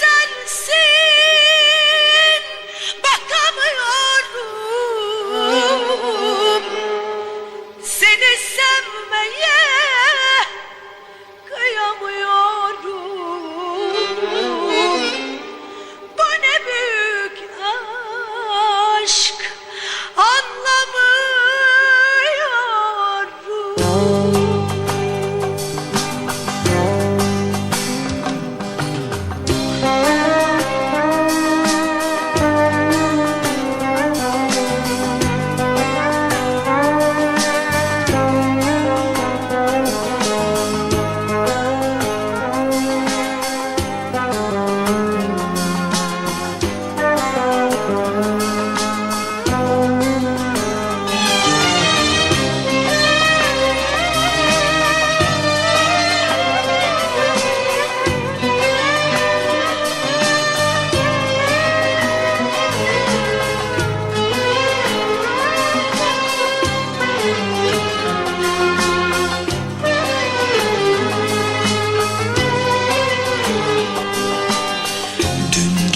and see.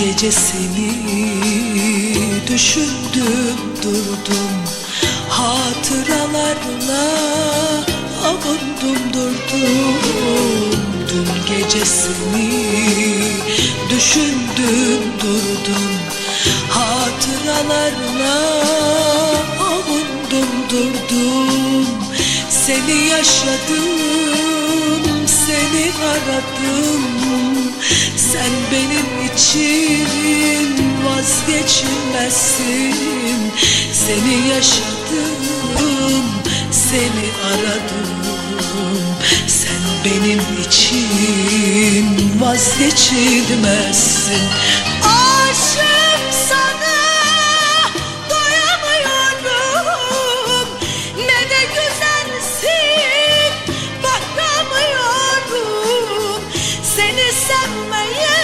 Gecesini düşündüm durdum. Hatıralarla avundum durdum. Dün gecesini düşündüm durdum. Hatıralarla avundum durdum. Seni yaşadım, seni aradım. Sen benim için vazgeçilmezsin. Seni yaşadım, seni aradım. Sen benim için vazgeçilmezsin. Aşık sana doyamıyorum. Ne de güzelsin bakamıyorum. Seni sevmeye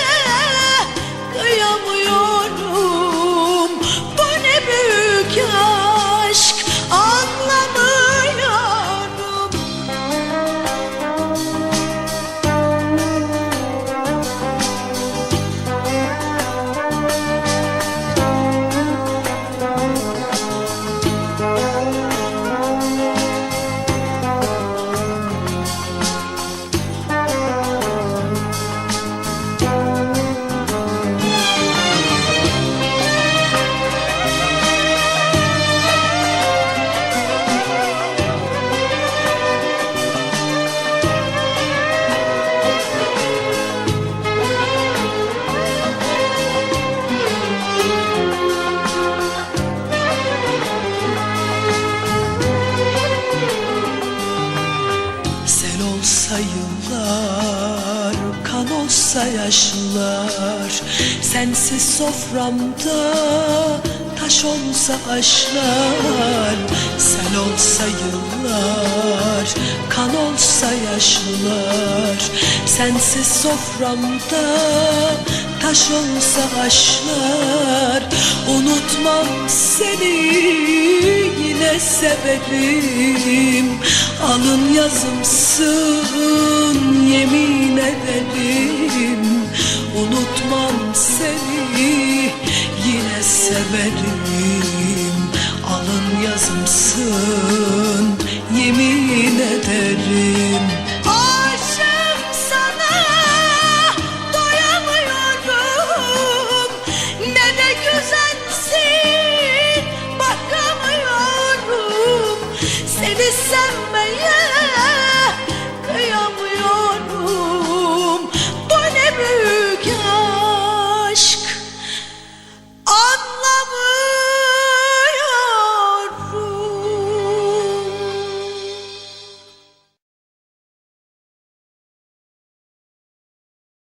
yıllar, kan olsa yaşlar Sensiz soframda taş olsa aşlar Sel olsa yıllar, kan olsa yaşlar Sensiz soframda taş olsa aşlar Unutmam seni severim Alın yazımsın yemin ederim. Unutmam seni yine severim. Alın yazım